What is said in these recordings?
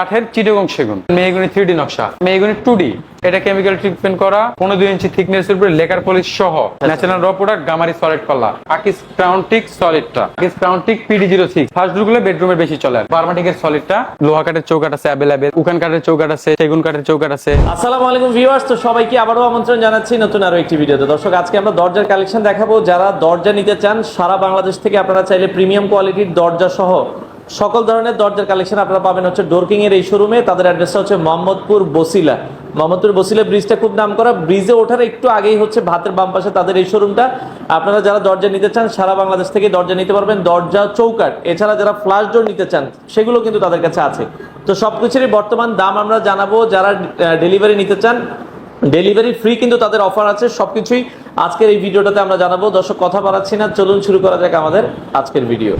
কাঠের চিটাগং সেগুন। মেহগুনি থ্রি ডি নকশা। মেহগুনি টু ডি এটা কেমিক্যাল ট্রিটমেন্ট করা, পনেরো দুই ইঞ্চি থিকনেস এর উপরে লেকার পলিশ সহ ন্যাচারাল র প্রোডাক্ট গামারি সলিড পাল্লা। আকিস ক্রাউন টিক সলিডটা আকিস crown teak PD zero six ফার্স্টগুলো বেডরুমে বেশি চলে। বার্মাটিকের সলিডটা লোহা কাঠের চৌকাট আছে অ্যাভেলেবেল উকান কাঠের চৌকাট আছে, সেগুন কাঠের চৌকাট আছে। আসসালামু আলাইকুম ভিউয়ার্স তো সবাইকে আবারও আমন্ত্রণ জানাচ্ছি নতুন আরও একটি ভিডিওতে দর্শক, আজকে আমরা দরজার কালেকশন দেখাবো। যারা দরজা নিতে চান, সারা বাংলাদেশ থেকে আপনারা চাইলে প্রিমিয়াম কোয়ালিটির দরজা সহ সকল ধরনের দরজার কালেকশন আপনারা পাবেন হচ্ছে ডোরকিং এর এই শোরুমে তাদের অ্যাড্রেসটা হচ্ছে মোহাম্মদপুর বসিলা। মোহাম্মদপুর বসিলা ব্রিজটা খুব নাম করা। ব্রিজে ওঠার একটু আগেই হচ্ছে ভাতের বাম পাশে তাদের এই শোরুমটা আপনারা যারা দরজা নিতে চান, সারা বাংলাদেশ থেকে দরজা নিতে পারবেন। দরজা চৌকাট এছাড়া যারা ফ্লাশ ডোর নিতে চান, সেগুলো কিন্তু তাদের কাছে আছে। তো সবকিছুরই বর্তমান দাম আমরা জানাব। যারা ডেলিভারি নিতে চান ডেলিভারি ফ্রি কিন্তু তাদের অফার আছে। সবকিছুই আজকের এই ভিডিওটাতে আমরা জানাব, দর্শক কথা বাড়াচ্ছি না, চলুন শুরু করা যাক আমাদের আজকের ভিডিও।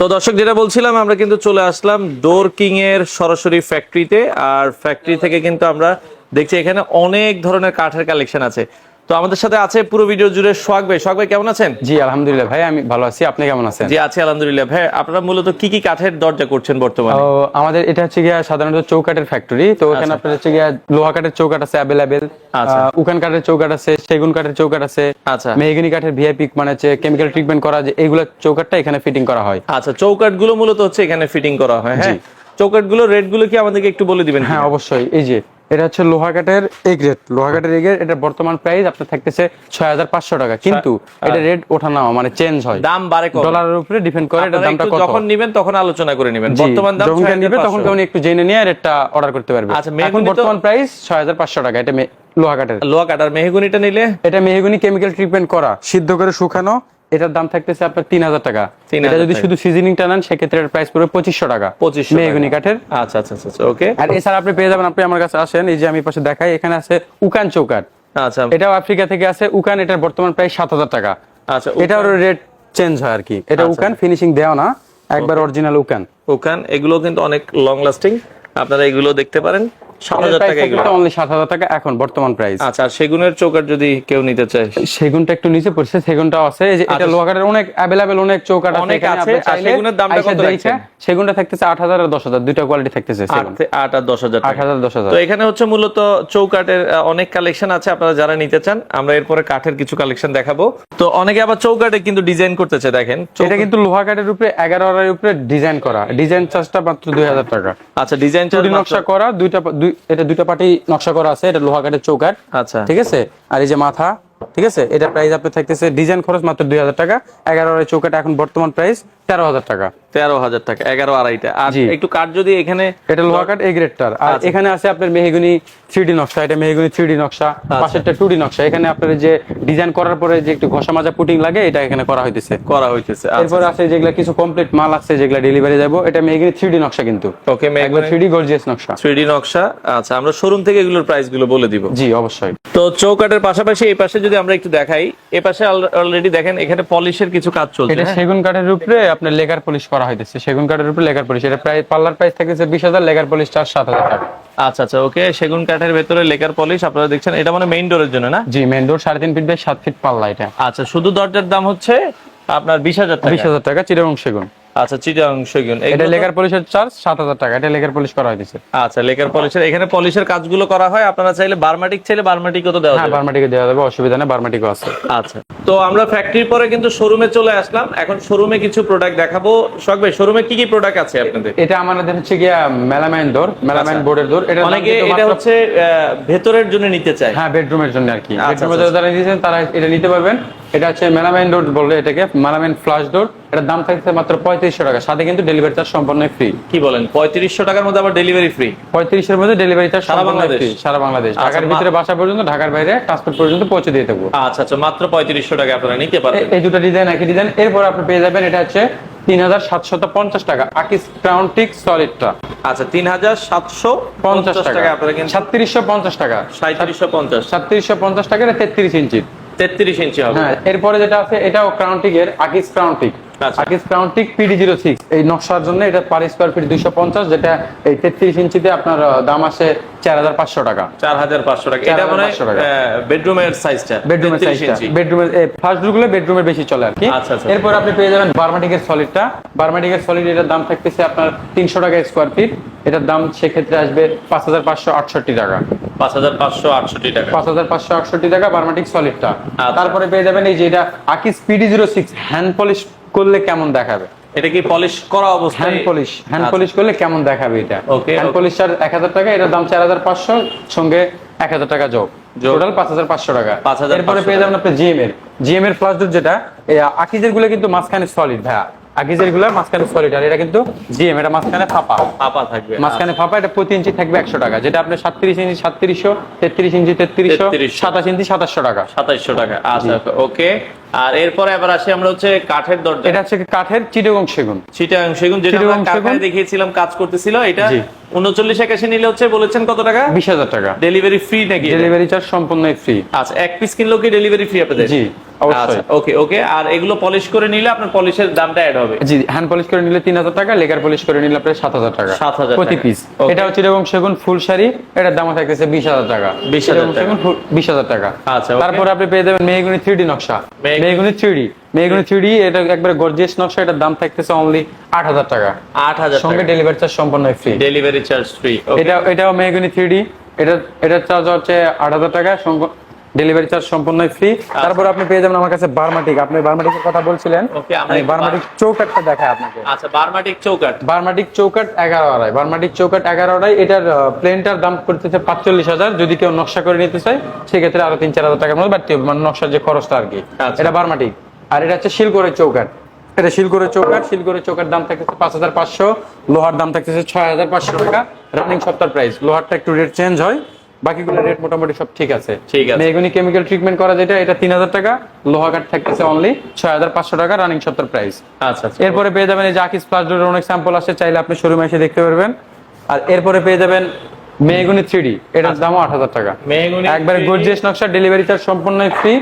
তো দর্শক, যেটা বলছিলাম, আমরা কিন্তু চলে আসলাম ডোর কিং এর সরাসরি ফ্যাক্টরিতে আর ফ্যাক্টরি থেকে কিন্তু আমরা দেখছি এখানে অনেক ধরনের কাঠের কালেকশন আছে। তো আমাদের সাথে আছে পুরো ভিডিও জুড়ে সোহাগ ভাই। সোহাগ ভাই কেমন আছেন? জি আলহামদুলিল্লাহ। ভাই আমি ভালো আছি। আপনি কেমন আছেন? জি আছি আলহামদুলিল্লাহ। ভাই আপনারা মূলত কি কি কাঠের দরজা করছেন বর্তমানে? আমাদের এটা হচ্ছে গিয়া সাধারণত চৌকাটের ফ্যাক্টরি তো ওখানে আপনার হচ্ছে গিয়া লোহা কাঠের চৌকাট আছে অ্যাভেলেবেল আচ্ছা। উকান কাঠের চৌকাট আছে সেগুন কাঠের চৌকাট আছে। আচ্ছা। মেহগনি কাঠের ভিআইপি মানে হচ্ছে কেমিক্যাল ট্রিটমেন্ট করা যে এইগুলো চৌকাটটা এখানে ফিটিং করা হয়। আচ্ছা চৌকাটগুলো মূলত হচ্ছে এখানে ফিটিং করা হয় হ্যাঁ? জি। চৌকাটগুলো রেটগুলো কি আমাদেরকে একটু বলে দিবেন হ্যাঁ অবশ্যই। এই যে এটা হচ্ছে লোহা কাঠের এ গ্রেড লোহা কাঠের এ গ্রেড এটা বর্তমান প্রাইস আপনার থাকতেছে ছয় হাজার পাঁচশো টাকা। কিন্তু এটা রেট ওঠানামা মানে চেঞ্জ হয়। দাম বাড়ে ডলারের উপরে ডিপেন্ড করে এটা দামটা কত। যখন নিবেন তখন আলোচনা করে নেবেন। বর্তমান দাম যখন কেউ নিবে তখন কেউ একটু জেনে নিয়ে রেটটা অর্ডার করতে পারবে। আচ্ছা, এখন বর্তমান প্রাইস ছয় হাজার পাঁচশো টাকা এটা লোহা কাঠের। লোহা কাটার মেহগুনিটা নিলে? এটা মেহগনি কেমিক্যাল ট্রিটমেন্ট করা সিদ্ধ করে শুকানো এটার দাম থাকতেছে আপনার তিন হাজার টাকা। 3,000 এটা যদি। শুধু সিজনিংটা নেন সেক্ষেত্রে এর প্রাইস পড়বে পঁচিশশো টাকা। 2500 মেহগনি। কাঠের। আচ্ছা আচ্ছা আচ্ছা ওকে আর এছাড়া আপনি পেয়ে যাবেন আপনি আমার কাছে আসেন এই যে আমি পাশে দেখাই এখানে আছে উকান চৌকাট আচ্ছা। এটাও আফ্রিকা থেকে আছে উকান এটার বর্তমান প্রাইস সাত হাজার টাকা। আচ্ছা এটার রেট চেঞ্জ হয় আর কি। এটা আচ্ছা। উকান ফিনিশিং দেওয়া না একবার অরিজিনাল উকান। উকান এগুলো কিন্তু অনেক লং লাস্টিং আপনারা এগুলো দেখতে পারেন। টাকা এগুলো অনলি সাত হাজার টাকা এখন বর্তমান প্রাইস আচ্ছা সেগুনের চৌকাট যদি কেউ নিতে চায়? সেগুনটা একটু নিচে পড়ছে সেগুনটাও আছে যে এটা। লোহাকারের অনেক অ্যাভেলেবেল অনেক চৌকাট অনেক এখানে আছে, আর সেগুনের দামটা কত রাখছেন? সেগুনটা থাকতেছে আট হাজার আর দশ হাজার দুইটা কোয়ালিটি থাকতেছে সেগুন। আট থে- আট আর দশ হাজার আট টাকা হাজার দশ হাজার। তো এখানে হচ্ছে মূলত চৌকাটের অনেক কালেকশন আছে আপনারা যারা নিতে চান আমরা এরপরে কাঠের কিছু কালেকশন দেখাবো। তো অনেকে আবার চৌকাটে কিন্তু ডিজাইন করতেছে দেখেন। এটা কিন্তু লোহা কাঠের উপরে এগারো উপরে ডিজাইন করা। ডিজাইন চার্জটা মাত্র দুই হাজার টাকা। আচ্ছা ডিজাইন চুরি নকশা করা দুইটা দুই এটা দুইটা পার্টি নকশা করা আছে এটা লোহা কাঠের চৌকাট আচ্ছা। ঠিক আছে? আর এই যে মাথা ঠিক আছে? এটা প্রাইস আপনার থাকতেছে ডিজাইন খরচ মাত্র দুই হাজার টাকা এগারো চৌকাট এখন বর্তমান প্রাইস তেরো হাজার টাকা। তেরো হাজার টাকা এগারো আড়াইটা আর। একটু কাঠ যদি এখানে এটা লোহা কাঠ এ গ্রেডটার আর আচ্ছা। এখানে আছে আপনার মেহগুনি থ্রি ডি নকশা এটা মেহগুনি থ্রি ডি নকশা আচ্ছা। পাশেরটা টু ডি নকশা এখানে আপনার যে ডিজাইন করার পরে যে একটু ঘষা মাজা পুটিং লাগে এটা এখানে করা হইতেছে করা হইতেছে আচ্ছা। এরপর আছে যেগুলা কিছু কমপ্লিট মাল আছে যেগুলা ডেলিভারি যাব এটা মেহগুনি থ্রি ডি নকশা কিন্তু ওকে একবার থ্রি ডি গর্জিয়াস নকশা থ্রি নকশা আচ্ছা আমরা শোরুম থেকে এগুলোর প্রাইসগুলো বলে দিব জি অবশ্যই তো চৌকাটের পাশাপাশি এই পাশে যদি আমরা একটু দেখাই এ পাশে অলরেডি দেখেন এখানে পলিশের কিছু কাজ চলছে এটা হ্যাঁ? সেগুন কাঠের উপরে আপনার লেকার পলিশ করা হইতেছে। সেগুন কাঠের উপর লেকার পলিশ এটা প্রায় পার্লার প্রাইস থাকতেছে বিশ হাজার লেকার পলিশ চার সাত হাজার টাকা। আচ্ছা আচ্ছা ওকে সেগুন কাঠের ভেতরে লেকার পলিশ আপনারা দেখছেন এটা মানে মেইন ডোরের জন্য না? জি মেইন ডোর সাড়ে তিন ফিট বাই সাত ফিট পাল্লা এটা। আচ্ছা শুধু দরজার দাম হচ্ছে আপনার বিশ হাজার টাকা। বিশ হাজার টাকা চিরবং সেগুন। আচ্ছা চিটাং সেগুন এটা লেকার পলিশের চার্জ সাত হাজার টাকা এটা লেকার পলিশ করা হইতেছে। আচ্ছা লেকার পলিশের এখানে পলিশের কাজগুলো করা হয় আপনারা চাইলে বারমাটিক চাইলে বারমাটিকও তো দেওয়া হ্যাঁ যাবে। বার্মাটিকে দেওয়া যাবে অসুবিধা নেই বার্মাটিকও আছে। আচ্ছা তো আমরা ফ্যাক্টরির পরে কিন্তু শোরুমে চলে আসলাম। এখন শোরুমে কিছু প্রোডাক্ট দেখাবো। শখ ভাই শোরুমে কি কি প্রোডাক্ট আছে আপনাদের? এটা আমাদের হচ্ছে গিয়া মেলামাইন ডোর মেলামাইন আচ্ছা। বোর্ডের ডোর এটা অনেকে এটা হচ্ছে ভেতরের জন্য নিতে চায়। হ্যাঁ বেডরুমের জন্য আর কি। আচ্ছা, বেডরুমে আচ্ছা। যারা নিয়েছেন তারা এটা নিতে পারবেন। এটা হচ্ছে মেলামাইন ডোর বললে এটাকে মেলামাইন ফ্লাশ ডোর। এটার দাম থাকছে মাত্র পঁয়ত্রিশশো টাকা। সাথে কিন্তু ডেলিভারি চার্জ সম্পূর্ণ ফ্রি কি বলেন? পঁয়ত্রিশশো টাকার মধ্যে আবার ডেলিভারি ফ্রি পঁয়ত্রিশের মধ্যে ডেলিভারি চার্জ সারা বাংলাদেশ? সারা বাংলাদেশ। আচ্ছা, ঢাকার ভিতরে বাসা পর্যন্ত ঢাকার বাইরে ট্রান্সপোর্ট পর্যন্ত পৌঁছে দিয়ে দেবো। আচ্ছা আচ্ছা মাত্র পঁয়ত্রিশশো টাকা আপনারা নিতে পারবেন। এই দুটো ডিজাইন একই ডিজাইন এরপর আপনি পেয়ে যাবেন এটা হচ্ছে তিন হাজার সাতশত পঞ্চাশ টাকা। আকিস ক্রাউন টিক সলিডটা আচ্ছা তিন হাজার সাতশো পঞ্চাশ টাকা। আপনারা কিন্তু সাতত্রিশশো পঞ্চাশ টাকা। সাঁত্রিশশো পঞ্চাশ। সাতত্রিশশো পঞ্চাশ টাকা তেত্রিশ ইঞ্চি তেত্রিশ ইঞ্চি হবে। হ্যাঁ এরপরে যেটা আছে এটাও আকিস ক্রাউন্টিক আচ্ছা। আকিস পিডি জিরো সিক্স এই নকশার জন্য এটা পার স্কোয়ার ফিট দুইশো পঞ্চাশ যেটা এই তেত্রিশ ইঞ্চিতে আপনার দাম আসে চার হাজার পাঁচশো টাকা। চার হাজার পাঁচশো টাকা। এটা মানে বেডরুমের সাইজটা বেডরুমের সাইজটা বেডরুমের ফার্স্টগুলো বেডরুমের বেশি চলে আর কি। আচ্ছা, আচ্ছা। এরপর আপনি পেয়ে যাবেন বার্মাটিকের সলিডটা বার্মাটিকের সলিড এটার দাম থাকতেছে আপনার তিনশো টাকা স্কোয়ার ফিট এটার দাম সেক্ষেত্রে আসবে পাঁচ হাজার পাঁচশো আটষট্টি টাকা। পাঁচ হাজার পাঁচশো আটষট্টি টাকা। পাঁচ হাজার পাঁচশো আটষট্টি টাকা বার্মাটিক সলিডটা আচ্ছা। তারপরে পেয়ে যাবেন এই যে এটা আকিস PD zero six hand polish করলে কেমন দেখাবে? এটা কি পলিশ করা অবস্থায়? Hand polish hand. পলিশ করলে কেমন দেখাবে এটা? Okay, হ্যান্ড পলিশ এক হাজার টাকা এটার দাম চার হাজার পাঁচশো সঙ্গে এক হাজার টাকা যোগ। যোগ। টোটাল পাঁচ হাজার পাঁচশো টাকা। 5,500 এরপরে পেয়ে যাবেন জিএম এর। জিএম এর ফ্লাশ যেটা আকিজেরগুলো কিন্তু মাঝখানে সলিড ভাইয়া। মাঝখানে এটা কিন্তু এটা মাঝখানে ফাঁপা। থাকবে মাঝখানে ফাঁপা এটা প্রতি ইঞ্চি থাকবে একশো টাকা। যেটা আপনি সাতত্রিশ ইঞ্চি সাতত্রিশশো তেত্রিশ ইঞ্চি তেত্রিশশো 3300 সাতাশ ইঞ্চি সাতাশশো টাকা। টাকা আচ্ছা ওকে। আর এরপরে আবার আসি আমরা হচ্ছে কাঠের দরজা। এটা হচ্ছে কাঠের চিটগং সেগুন। চিটাং সেগুন যেটা আমরা কারখানায় দেখিয়েছিলাম কাজ করতেছিল এটা জি। উনচল্লিশ একাশি নিলে হচ্ছে বলেছেন কত টাকা? বিশ হাজার টাকা। ডেলিভারি ফ্রি নাকি ডেলিভারি চার্জ সম্পূর্ণ ফ্রি আচ্ছা এক পিস কিনলেও কি ডেলিভারি ফ্রি আপনাদের? জি, ওকে ওকে আর এগুলো পলিশ করে নিলে আপনার পলিশের দামটা অ্যাড হবে? জি হ্যান্ড পলিশ করে নিলে তিন হাজার টাকা লেকার পলিশ করে নিলে আপনার সাত হাজার টাকা। 7,000 প্রতি পিস এটা হচ্ছে এরকম সেগুন ফুল শাড়ি এটার দাম থাকতেছে বিশ হাজার টাকা। 20,000 চিটাগং সেগুন বিশ হাজার টাকা। আচ্ছা, তারপরে আপনি পেয়ে যাবেন মেহগুনি থ্রি ডি নকশা। Mahogany three D mahogany three D এটা একবারে গর্জিয়াস নকশা এটার দাম থাকতেছে অনলি আট হাজার টাকা। আট হাজার সঙ্গে ডেলিভারি চার্জ সম্পূর্ণ ফ্রি ডেলিভারি চার্জ ফ্রি এটা এটাও মেহগুনি থ্রি ডি এটা এটার চার্জ হচ্ছে আট হাজার টাকা ডেলিভারি চার্জ সম্পূর্ণ ফ্রি তারপর আপনি পেয়ে যাবেন আমার কাছে বার্মাটিক আপনি বার্মাটিকের কথা বলছিলেন। আমি বার্মাটিক চৌকাটটা দেখাই আপনাকে। আচ্ছা বারমাটিক চৌকাট। বার্মাটিক চৌকাট এগারো আড়াই। বার্মাটিক চৌকাট এগারো আড়াই। এটার প্লেনটার দাম করতেছে পাঁচচল্লিশ হাজার। যদি কেউ নকশা করে নিতে চায় সেক্ষেত্রে আরও তিন চার হাজার টাকার মধ্যে বাড়তে হবে। মানে নকশার যে খরচটা আর কি। আচ্ছা। এটা বার্মাটিক আর এটা হচ্ছে শিলকরের চৌকাট। এটা শিলকরের চৌকাট। শিলকরের চৌকার দাম থাকতেছে পাঁচ হাজার পাঁচশো। লোহার দাম থাকতেছে ছয় হাজার পাঁচশো টাকা। রানিং সপ্তাহ প্রাইস লোহারটা একটু রেট চেঞ্জ হয়। বাকিগুলো রেট মোটামুটি সব ঠিক আছে। ঠিক আছে। মেগুনি কেমিক্যাল ট্রিটমেন্ট করা যেটা এটা তিন হাজার টাকা লোহা কাঠ থাকতেছে অনলি ছয় হাজার পাঁচশো টাকা রানিং সপ্তাহ প্রাইস আচ্ছা আচ্ছা। এরপরে পেয়ে যাবেন এই জাকিস প্লাস ডোরের অনেক স্যাম্পল আছে চাইলে আপনি শোরুমে এসে দেখতে পারবেন। আর এরপরে পেয়ে যাবেন থ্রি ডি এটার দামও আট হাজার টাকা। মেহগনি একবারে 3D গর্জিয়াস নকশা ডেলিভারি চার্জ সম্পূর্ণ ফ্রি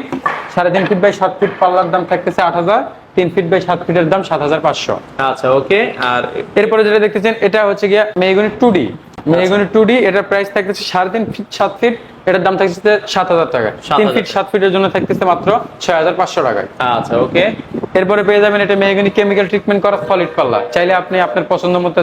সাড়ে তিন ফিট বাই সাত ফিট পাল্লার দাম থাকতেছে আট হাজার তিন ফিট বাই সাত ফিটের দাম সাত হাজার পাঁচশো। আচ্ছা ওকে আর এরপরে যেটা দেখতেছেন এটা হচ্ছে গিয়া mahogany two D mahogany two D এটার প্রাইস থাকতেছে সাড়ে তিন ফিট সাত ফিট এটার দাম থাকতেছে সাত হাজার টাকা। তিন ফিট সাত ফিটের জন্য থাকতেছে মাত্র ছয় হাজার পাঁচশো টাকায়। আচ্ছা ওকে এরপরে পেয়ে যাবেন এটা মেহগনি কেমিক্যাল ট্রিটমেন্ট করা সলিড পাল্লা। চাইলে আপনি আপনার পছন্দ মতো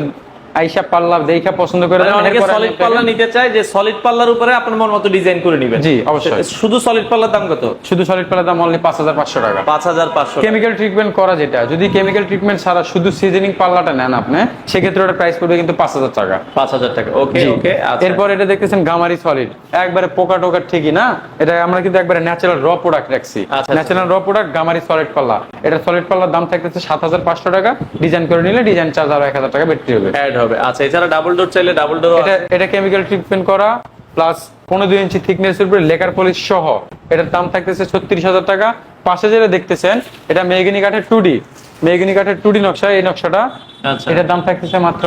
আইসা পাল্লা দেখা পছন্দ করে মানে অনেকে সলিড পাল্লা নিতে চায় যে সলিড পাল্লার উপরে আপনার মন মতো ডিজাইন করে নেবেন। জি, অবশ্যই। শুধু সলিড পাল্লার দাম কত? শুধু সলিড পাল্লার দাম অনলি পাঁচ হাজার পাঁচশো টাকা। পাঁচ হাজার পাঁচশো কেমিক্যাল ট্রিটমেন্ট করা যেটা যদি কেমিক্যাল ট্রিটমেন্ট ছাড়া শুধু সিজনিং পাল্লাটা নেন আপনি সেক্ষেত্রে ওটা প্রাইস পড়বে কিন্তু পাঁচ হাজার টাকা। পাঁচ হাজার টাকা। ওকে ওকে আচ্ছা। এরপর এটা দেখতেছেন গামারি সলিড একবারে পোকা টোকা ঠিকই না? এটা আমরা কিন্তু একবারে ন্যাচারাল র প্রোডাক্ট রাখছি। ন্যাচারাল র প্রোডাক্ট গামারি সলিড পাল্লা। এটা সলিড পাল্লার দাম থাকতেছে সাত হাজার পাঁচশো টাকা। ডিজাইন করে নিলে ডিজাইন চার্জ আরও এক হাজার টাকা বেশি হবে। অ্যাড হবে। আচ্ছা এছাড়া ডাবল ডোর চাইলে ডাবল ডোর এটা এটা কেমিক্যাল ট্রিটমেন্ট করা প্লাস পনেরো দুই ইঞ্চি থিকনেস উপরে লেকার পলিশ সহ। এটার দাম থাকতেছে ছত্রিশ হাজার টাকা। পাশে যেটা দেখতেছেন এটা মেহগিনি কাঠের টু ডি মেগিনি কাঠের টু ডি নকশা এই নকশাটা। আচ্ছা। এটার দাম থাকতেছে মাত্র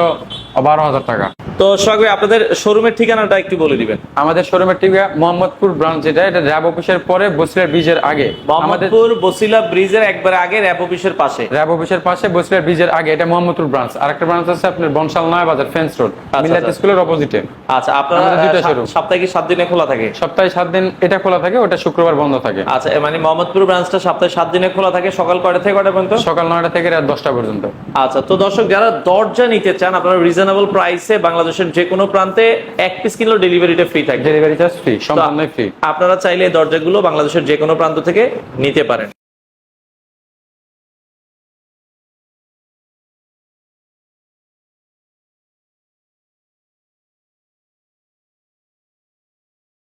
বারো হাজার টাকা। তো সোহাগ ভাই আপনাদের শোরুমের ঠিকানাটা একটু বলে দিবেন। আমাদের শোরুমের টিভি মোহাম্মদপুর ব্রাঞ্চ যেটা এটা র্যাব অফিসের পরে বসিলার ব্রিজের আগে। মোহাম্মদপুর বসিলা ব্রিজের একবার আগে র্যাপ অফিসের পাশে। র্যাব অফিসের পাশে বসিলার ব্রিজের আগে এটা মোহাম্মদপুর ব্রাঞ্চ। আরেকটা ব্রাঞ্চ আছে আপনার বনশাল নয় বাজার ফেন্স রোড আচ্ছা। স্কুলের অপোজিটে আচ্ছা আপনারা দুইটা। সাত- সপ্তাহে কি সাত দিনে খোলা থাকে? সপ্তাহে সাত দিন এটা খোলা থাকে ওটা শুক্রবার বন্ধ থাকে। আচ্ছা মানে মোহাম্মদপুর ব্রাঞ্চটা সপ্তাহে সাত দিনে খোলা থাকে সকাল কয়টা থেকে কয়টা পর্যন্ত? সকাল নয়টা থেকে রাত দশটা পর্যন্ত। আচ্ছা তো দর্শক যারা দরজা নিতে চান আপনারা রিজনেবল প্রাইসে বাংলাদেশের যে কোনো প্রান্তে এক পিস কিনলেও ডেলিভারিটা ফ্রি থাকবে। ডেলিভারিটা চার্জ ফ্রি সম্পূর্ণ ফ্রি আপনারা চাইলে এই দরজাগুলো বাংলাদেশের যে কোনো প্রান্ত থেকে নিতে পারেন।